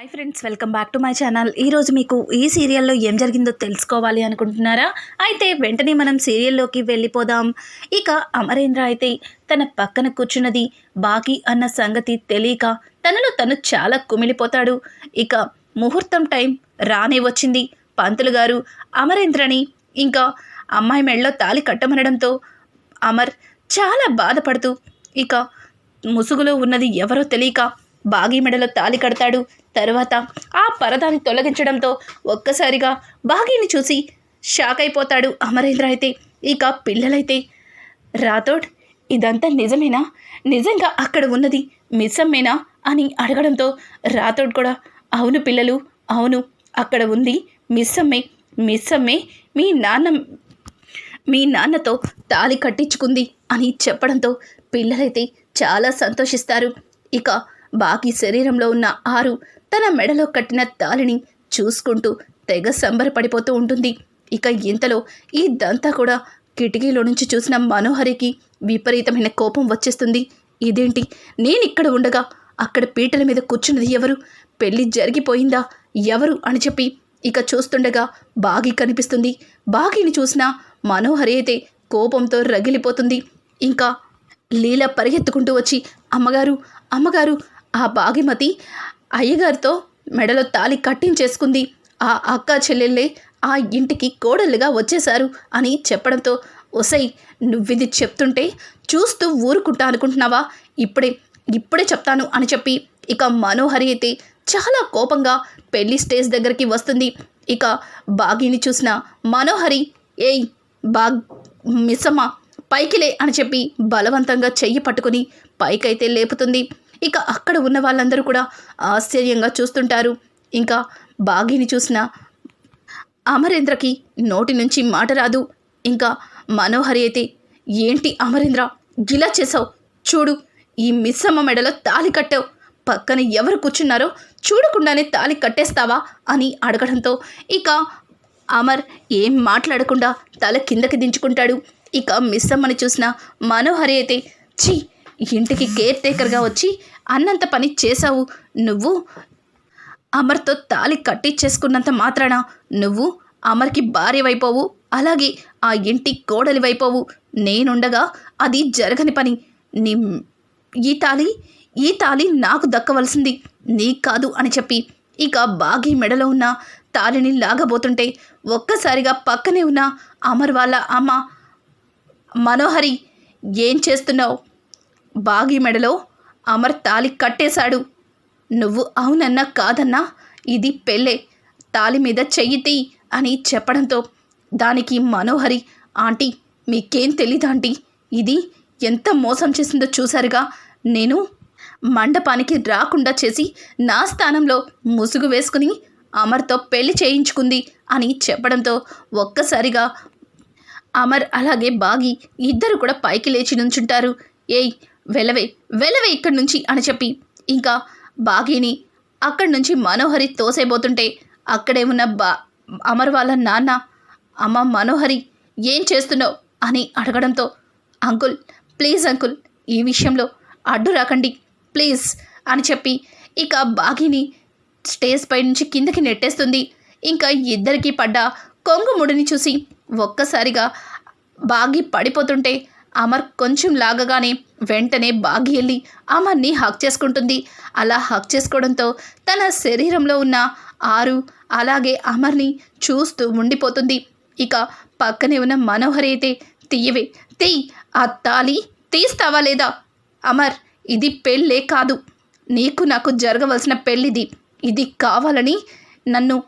Hi friends welcome back to my channel ఈరోజు మీకు ఈ సీరియల్లో ఏం జరిగిందో తెలుసుకోవాలి అనుకుంటున్నారా? అయితే వెంటనే మనం సీరియల్లోకి వెళ్ళిపోదాం. ఇక అమరేంద్ర అయితే తన పక్కన కూర్చున్నది. బాకీ అన్న సంగతి తెలియక తనలో తను చాలా కుమిలిపోతాడు. ఇక ముహూర్తం టైం రానే వచ్చింది. పంతులు గారు అమరేంద్రని ఇంకా అమ్మాయి మెడలో తాలి కట్టమనడంతో అమర్ చాలా బాధపడుతూ ఇక ముసుగులో ఉన్నది ఎవరో తెలియక బాగి మెడలో తాలి కడతాడు. తర్వాత ఆ పరదాన్ని తొలగించడంతో ఒక్కసారిగా బాగీని చూసి షాక్ అయిపోతాడు అమరేంద్ర అయితే. ఇక పిల్లలైతే రాథోడ్ ఇదంతా నిజమేనా? నిజంగా అక్కడ ఉన్నది మిస్సమ్మేనా? అని అడగడంతో రాథోడ్ కూడా అవును పిల్లలు అవును అక్కడ ఉంది మిస్సమ్మే మిస్సమ్మే మీ నాన్న మీ నాన్నతో తాళి కట్టించుకుంది అని చెప్పడంతో పిల్లలైతే చాలా సంతోషిస్తారు. ఇక బాకీ శరీరంలో ఉన్న ఆరు తన మెడలో కట్టిన తాలిని చూసుకుంటూ తెగ సంబరపడిపోతూ ఉంటుంది. ఇక ఇంతలో ఈ దంతా కూడా కిటికీలో నుంచి చూసిన మనోహరికి విపరీతమైన కోపం వచ్చేస్తుంది. ఇదేంటి? నేనిక్కడ ఉండగా అక్కడ పీటల మీద కూర్చున్నది ఎవరు? పెళ్ళి జరిగిపోయిందా? ఎవరు? అని చెప్పి ఇక చూస్తుండగా బాగి కనిపిస్తుంది. బాగిని చూసిన మనోహరి అయితే కోపంతో రగిలిపోతుంది. ఇంకా లీల పరిగెత్తుకుంటూ వచ్చి అమ్మగారు అమ్మగారు ఆ బాగిమతి అయ్యగారితో మెడలో తాలి కట్టించేసుకుంది. ఆ అక్క చెల్లెళ్ళే ఆ ఇంటికి కోడళ్ళుగా వచ్చేశారు అని చెప్పడంతో ఒసై నువ్విది చెప్తుంటే చూస్తూ ఊరుకుంటా అనుకుంటున్నావా? ఇప్పుడే ఇప్పుడే చెప్తాను అని చెప్పి ఇక మనోహరి అయితే చాలా కోపంగా పెళ్ళి స్టేజ్ దగ్గరికి వస్తుంది. ఇక బాగిని చూసిన మనోహరి ఏయ్ బాగ్ మిస్సమ్మ పైకిలే అని చెప్పి బలవంతంగా చెయ్యి పట్టుకుని పైకైతే లేపుతుంది. ఇక అక్కడ ఉన్న వాళ్ళందరూ కూడా ఆశ్చర్యంగా చూస్తుంటారు. ఇంకా బాగిని చూసిన అమరేంద్రకి నోటి నుంచి మాట రాదు. ఇంకా మనోహరి అయితే ఏంటి అమరేంద్ర గిలా చేసావు చూడు ఈ మిస్సమ్మ మెడలో తాలి కట్టావు. పక్కన ఎవరు కూర్చున్నారో చూడకుండానే తాలి కట్టేస్తావా? అని అడగడంతో ఇక అమర్ ఏం మాట్లాడకుండా తల కిందకి దించుకుంటాడు. ఇక మిస్సమ్మని చూసిన మనోహరి అయితే ఛీ ఇంటికి కేర్ టేకర్గా వచ్చి అన్నంత పని చేశావు. నువ్వు అమర్తో తాలి కట్టించేసుకున్నంత మాత్రాన నువ్వు అమర్కి భార్యవైపోవు. అలాగే ఆ ఇంటి కోడలివైపోవు. నేనుండగా అది జరగని పని. నీ ఈ తాలి ఈ తాలి నాకు దక్కవలసింది. నీకు కాదు అని చెప్పి ఇక బాగి మెడలో ఉన్న తాలిని లాగబోతుంటే ఒక్కసారిగా పక్కనే ఉన్న అమర్ వాళ్ళ అమ్మ మనోహరి ఏం చేస్తున్నావు? బాగి మెడలో అమర్ తాలి కట్టేశాడు. నువ్వు అవునన్నా కాదన్నా ఇది పెళ్ళే. తాలి మీద చెయ్యితి అని చెప్పడంతో దానికి మనోహరి ఆంటీ మీకేం తెలీదు ఆంటీ ఇది ఎంత మోసం చేసిందో చూసారుగా నేను మండపానికి రాకుండా చేసి నా స్థానంలో ముసుగు వేసుకుని అమర్తో పెళ్ళి చేయించుకుంది అని చెప్పడంతో ఒక్కసారిగా అమర్ అలాగే బాగి ఇద్దరు కూడా పైకి లేచి నుంచుంటారు. ఏయ్ వెలవే వెలవే ఇక్కడి నుంచి అని చెప్పి. ఇంకా బాగీని అక్కడి నుంచి మనోహరి తోసేపోతుంటే అక్కడే ఉన్న బా అమర్ వాళ్ళ నాన్న అమ్మ మనోహరి ఏం చేస్తున్నావు? అని అడగడంతో అంకుల్ ప్లీజ్ అంకుల్ ఈ విషయంలో అడ్డు రాకండి ప్లీజ్ అని చెప్పి. ఇక బాగిని స్టేజ్ పై నుంచి కిందకి నెట్టేస్తుంది. ఇంకా ఇద్దరికీ పడ్డ కొంగుముడిని చూసి ఒక్కసారిగా బాగి పడిపోతుంటే అమర్ కొంచెం లాగగానే వెంటనే బాగి వెళ్ళి అమర్ని హక్ చేసుకుంటుంది. అలా హక్ చేసుకోవడంతో తన శరీరంలో ఉన్న ఆరు అలాగే అమర్ని చూస్తూ ఉండిపోతుంది. ఇక పక్కనే ఉన్న మనోహర్ అయితే తీయవే తీ ఆ తాలి తీస్తావా లేదా? అమర్ ఇది పెళ్ళే కాదు. నీకు నాకు జరగవలసిన పెళ్ళిది. ఇది కావాలని నన్ను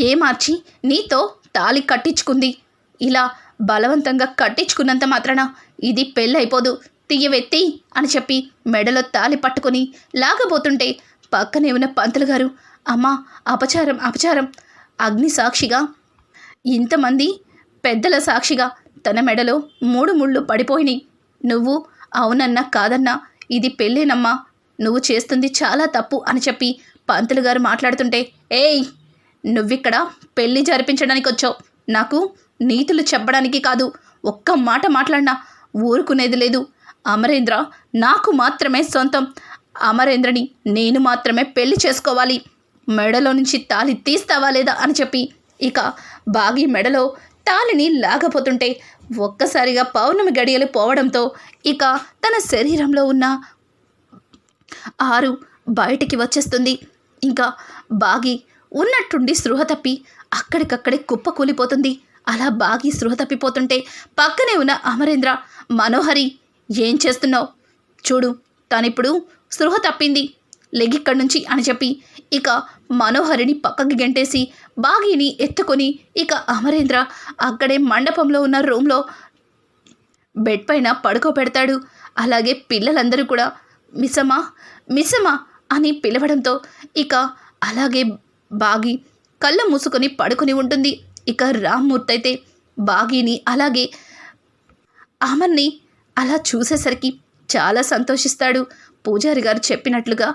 ఏమార్చి నీతో తాలి కట్టించుకుంది. ఇలా బలవంతంగా కట్టించుకున్నంత మాత్రాన ఇది పెళ్ళైపోదు. తీయవెత్తి అని చెప్పి మెడలో తాలి పట్టుకొని లాగబోతుంటే పక్కనే ఉన్న పంతులు గారు అమ్మా అపచారం అపచారం. అగ్ని సాక్షిగా ఇంతమంది పెద్దల సాక్షిగా తన మెడలో మూడు ముళ్ళు పడిపోయినాయి. నువ్వు అవునన్నా కాదన్నా ఇది పెళ్ళేనమ్మా. నువ్వు చేస్తుంది చాలా తప్పు అని చెప్పి పంతులు గారు మాట్లాడుతుంటే ఏయ్ నువ్విక్కడ పెళ్ళి జరిపించడానికి వచ్చావు నాకు నీతులు చెప్పడానికి కాదు ఒక్క మాట మాట్లాడినా ఊరుకునేది లేదు. అమరేంద్ర నాకు మాత్రమే సొంతం. అమరేంద్రని నేను మాత్రమే పెళ్ళి చేసుకోవాలి. మెడలో నుంచి తాలి తీస్తావా లేదా అని చెప్పి. ఇక బాగి మెడలో తాలిని లాగపోతుంటే ఒక్కసారిగా పౌర్ణమి గడియలు పోవడంతో ఇక తన శరీరంలో ఉన్న ఆరు బయటికి వచ్చేస్తుంది. ఇంకా బాగి ఉన్నట్టుండి స్పృహ తప్పి అక్కడికక్కడే కుప్ప కూలిపోతుంది. అలా బాగి స్పృహ తప్పిపోతుంటే పక్కనే ఉన్న అమరేంద్ర మనోహరి ఏం చేస్తున్నావు? చూడు తనిప్పుడు స్పృహ తప్పింది. లెగిక్కడి నుంచి అని చెప్పి ఇక మనోహరిని పక్కకి గెంటేసి బాగిని ఎత్తుకొని ఇక అమరేంద్ర అక్కడే మండపంలో ఉన్న రూమ్లో బెడ్ పైన పడుకోబెడతాడు. అలాగే పిల్లలందరూ కూడా మిసమా మిసమా అని పిలవడంతో ఇక అలాగే బాగి కళ్ళు మూసుకొని పడుకొని ఉంటుంది. ఇక రామ్మూర్తి అయితే బాగీని అలాగే ఆమెని అలా చూసేసరికి చాలా సంతోషిస్తాడు. పూజారి గారు చెప్పినట్లుగా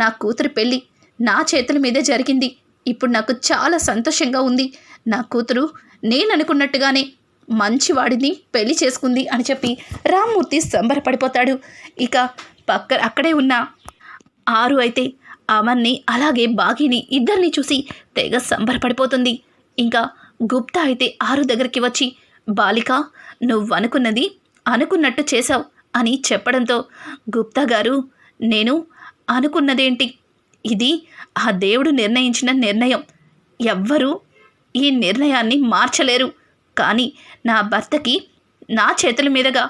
నా కూతురు పెళ్ళి నా చేతుల మీదే జరిగింది. ఇప్పుడు నాకు చాలా సంతోషంగా ఉంది. నా కూతురు నేను అనుకున్నట్టుగానే మంచివాడిని పెళ్ళి చేసుకుంది అని చెప్పి రామ్మూర్తి సంబరపడిపోతాడు. ఇక పక్క అక్కడే ఉన్న ఆరు అయితే అమర్ని అలాగే బాగిని ఇద్దరిని చూసి తెగ సంబరపడిపోతుంది. ఇంకా గుప్తా అయితే ఆరు దగ్గరికి వచ్చి బాలిక నువ్వనుకున్నది అనుకున్నట్టు చేశావు అని చెప్పడంతో గుప్తా గారు నేను అనుకున్నదేంటి? ఇది ఆ దేవుడు నిర్ణయించిన నిర్ణయం. ఎవ్వరూ ఈ నిర్ణయాన్ని మార్చలేరు. కానీ నా భర్తకి నా చేతుల మీదుగా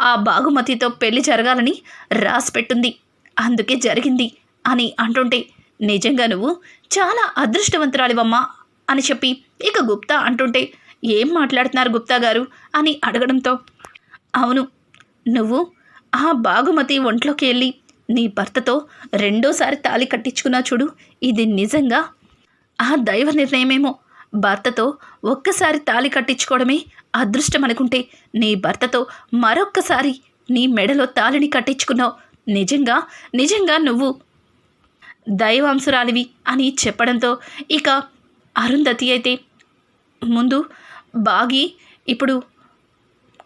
ఆ బాగుమతితో పెళ్ళి జరగాలని రాసిపెట్టుంది అందుకే జరిగింది. అని అంటుంటే నిజంగా నువ్వు? చాలా అదృష్టవంతురాలివమ్మా అని చెప్పి ఇక గుప్తా అంటుంటే ఏం మాట్లాడుతున్నారు గుప్తా గారు? అని అడగడంతో అవును నువ్వు ఆ బాగుమతి ఒంట్లోకి వెళ్ళి నీ భర్తతో రెండోసారి తాళి కట్టించుకున్నా చూడు ఇది నిజంగా? ఆ దైవ నిర్ణయమేమో? భర్తతో ఒక్కసారి తాళి కట్టించుకోవడమే అదృష్టం అనుకుంటే నీ భర్తతో మరొక్కసారి నీ మెడలో తాళిని కట్టించుకున్నావు. నిజంగా? నిజంగా నువ్వు దైవాంశురాలివి అని చెప్పడంతో ఇక అరుంధతి అయితే ముందు బాగి ఇప్పుడు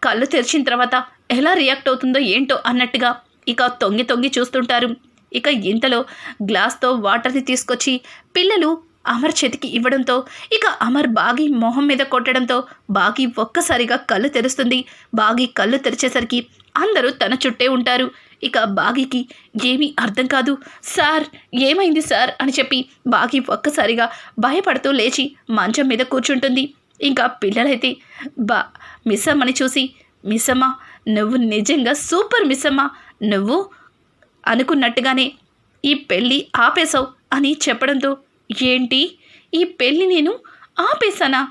కళ్ళు తెరిచిన తర్వాత ఎలా రియాక్ట్ అవుతుందో ఏంటో అన్నట్టుగా ఇక తొంగి తొంగి చూస్తుంటారు. ఇక ఇంతలో గ్లాస్తో వాటర్ని తీసుకొచ్చి పిల్లలు అమర్ చేతికి ఇవ్వడంతో ఇక అమర్ బాగి మొహం మీద కొట్టడంతో బాగి ఒక్కసారిగా కళ్ళు తెరుస్తుంది. బాగి కళ్ళు తెరిచేసరికి అందరూ తన చుట్టే ఉంటారు. ఇక బాగికి ఏమీ అర్థం కాదు. సార్ ఏమైంది సార్? అని చెప్పి బాగి ఒక్కసారిగా భయపడుతూ లేచి మంచం మీద కూర్చుంటుంది. ఇంకా పిల్లలైతే బా మిస్సమ్మని చూసి మిస్సమ్మ నువ్వు నిజంగా సూపర్ మిస్సమ్మ. నువ్వు అనుకున్నట్టుగానే ఈ పెళ్ళి ఆపేశావు అని చెప్పడంతో ఏంటి? ఈ పెళ్ళి నేను ఆపేశానా?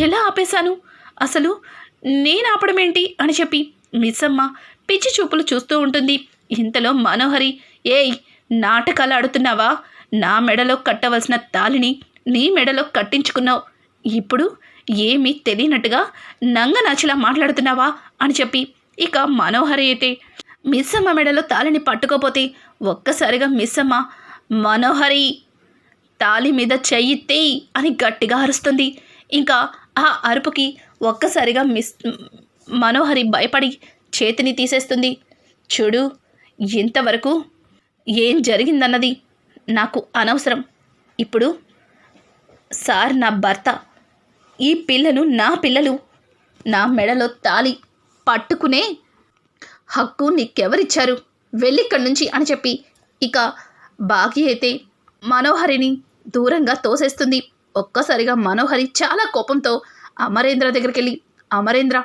ఎలా ఆపేశాను? అసలు నేను ఆపడం ఏంటి అని చెప్పి మిస్సమ్మ పిచ్చి చూపులు చూస్తూ ఉంటుంది. ఇంతలో మనోహరి ఏయ్ నాటకాలు ఆడుతున్నావా? నా మెడలో కట్టవలసిన తాలిని నీ మెడలో కట్టించుకున్నావు. ఇప్పుడు ఏమీ తెలియనట్టుగా నంగనాచిలా మాట్లాడుతున్నావా? అని చెప్పి ఇక మనోహరి అయితే మిస్సమ్మ మెడలో తాలిని పట్టుకోపోతే ఒక్కసారిగా మిస్సమ్మ మనోహరి తాలి మీద చెయ్యి అని గట్టిగా అరుస్తుంది. ఇంకా ఆ అరుపుకి ఒక్కసారిగా మిస్ మనోహరి భయపడి చేతిని తీసేస్తుంది. చూడు ఇంతవరకు ఏం జరిగిందన్నది నాకు అనవసరం. ఇప్పుడు సార్ నా భర్త ఈ పిల్లను నా పిల్లలు నా మెడలో తాలి పట్టుకునే హక్కు నీకెవరిచ్చారు? వెళ్ళిక్కడి నుంచి అని చెప్పి ఇక బాగి అయితే మనోహరిని దూరంగా తోసేస్తుంది. ఒక్కసారిగా మనోహరి చాలా కోపంతో అమరేంద్ర దగ్గరికి వెళ్ళి అమరేంద్ర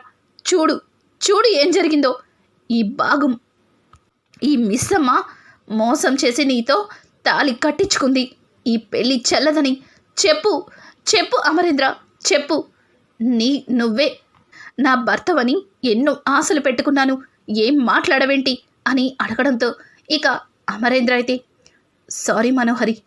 చూడు చూడు ఏం జరిగిందో. ఈ భాగం ఈ మిస్సమ్మ మోసం చేసి నీతో తాలి కట్టించుకుంది. ఈ పెళ్ళి చల్లదని. చెప్పు చెప్పు అమరేంద్ర చెప్పు. నీ నువ్వే నా భర్తవని ఎన్నో ఆశలు పెట్టుకున్నాను. ఏం మాట్లాడవేంటి? అని అడగడంతో ఇక అమరేంద్ర అయితే సారీ మనోహరి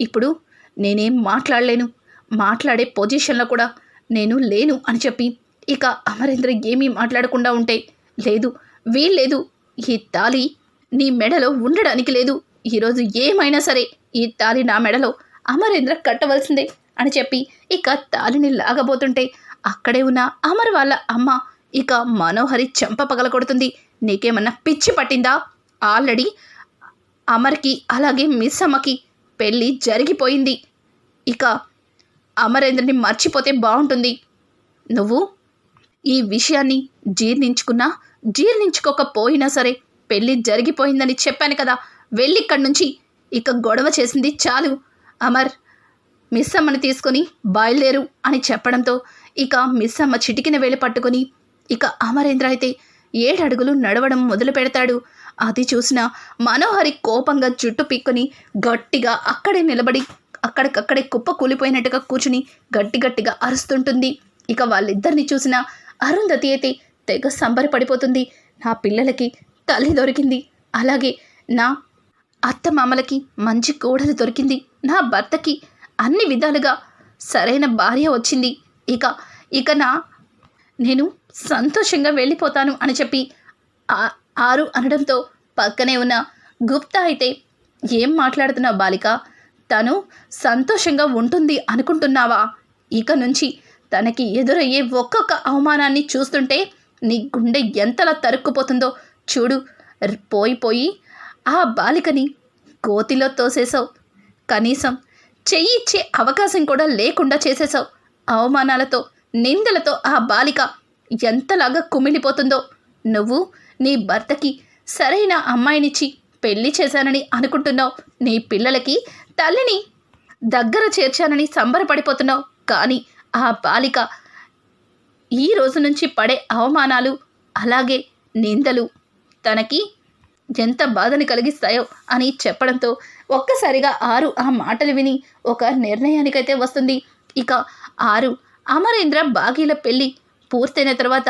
ఇప్పుడు నేనేం మాట్లాడలేను. మాట్లాడే పొజిషన్లో కూడా నేను లేను అని చెప్పి ఇక అమరేంద్ర ఏమీ మాట్లాడకుండా ఉంటే లేదు వీల్లేదు. ఈ తాలి నీ మెడలో ఉండడానికి లేదు. ఈరోజు ఏమైనా సరే ఈ తాలి నా మెడలో అమరేంద్ర కట్టవలసిందే అని చెప్పి ఇక తాలిని లాగబోతుంటే అక్కడే ఉన్న అమర్ వాళ్ళ అమ్మ ఇక మనోహరి చెంప పగలగొడుతుంది నీకేమన్నా పిచ్చి పట్టిందా? ఆల్రెడీ అమర్కి అలాగే మిస్ అమ్మకి పెళ్ళి జరిగిపోయింది. ఇక అమరేంద్రని మర్చిపోతే బాగుంటుంది. నువ్వు ఈ విషయాన్ని జీర్ణించుకున్నా జీర్ణించుకోకపోయినా సరే పెళ్ళి జరిగిపోయిందని చెప్పాను కదా. వెళ్ళిక్కడి నుంచి ఇక గొడవ చేసింది చాలు. అమర్ మిస్ అమ్మని తీసుకొని బయలుదేరు అని చెప్పడంతో ఇక మిస్ అమ్మ చిటికిన వేలు పట్టుకొని ఇక అమరేంద్ర అయితే ఏడడుగులు నడవడం మొదలు పెడతాడు. అది చూసిన మనోహరి కోపంగా జుట్టు పీక్కొని గట్టిగా అక్కడే నిలబడి అక్కడికక్కడే కుప్ప కూలిపోయినట్టుగా కూర్చుని గట్టి గట్టిగా అరుస్తుంటుంది. ఇక వాళ్ళిద్దరిని చూసిన అరుంధతి అయితే తెగ సంబరపడిపోతుంది. నా పిల్లలకి తల్లి దొరికింది. అలాగే నా అత్త మామలకి మంచి కోడలు దొరికింది. నా భర్తకి అన్ని విధాలుగా సరైన భార్య వచ్చింది. ఇక ఇక నా నేను సంతోషంగా వెళ్ళిపోతాను అని చెప్పి ఆ- ఆరు అనడంతో పక్కనే ఉన్న గుప్తా అయితే ఏం మాట్లాడుతున్నావు బాలిక? తను సంతోషంగా ఉంటుంది అనుకుంటున్నావా? ఇక నుంచి తనకి ఎదురయ్యే ఒక్కొక్క అవమానాన్ని చూస్తుంటే నీ గుండె ఎంతలా తరుక్కుపోతుందో చూడు పోయిపోయి ఆ బాలికని కోతిలో తోసేశావు. కనీసం చెయ్యి ఇచ్చే అవకాశం కూడా లేకుండా చేసేశావు. అవమానాలతో నిందలతో ఆ బాలిక ఎంతలాగా కుమిలిపోతుందో. నువ్వు నీ భర్తకి సరైన అమ్మాయినిచ్చి పెళ్ళి చేశానని అనుకుంటున్నావు. నీ పిల్లలకి తల్లిని దగ్గర చేర్చానని సంబరపడిపోతున్నావు. కానీ ఆ బాలిక ఈ రోజు నుంచి పడే అవమానాలు అలాగే నిందలు తనకి ఎంత బాధని కలిగిస్తాయో అని చెప్పడంతో ఒక్కసారిగా ఆరు ఆ మాటలు విని ఒక నిర్ణయానికైతే వస్తుంది. ఇక ఆరు అమరేంద్ర బాగీల పెళ్ళి పూర్తయిన తర్వాత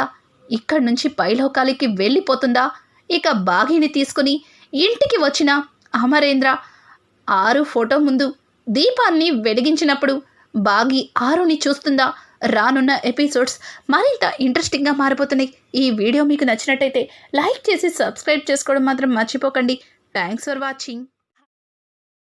ఇక్కడి నుంచి పైలోకాలకి వెళ్ళిపోతుందా? ఇక బాగీని తీసుకుని ఇంటికి వచ్చిన అమరేంద్ర ఆరు ఫోటో ముందు దీపాన్ని వెలిగించినప్పుడు బాగి ఆరుని చూస్తుందా? రానున్న ఎపిసోడ్స్ మరింత ఇంట్రెస్టింగ్గా మారిపోతున్నాయి. ఈ వీడియో మీకు నచ్చినట్టయితే లైక్ చేసి సబ్స్క్రైబ్ చేసుకోవడం మాత్రం మర్చిపోకండి. Thanks for watching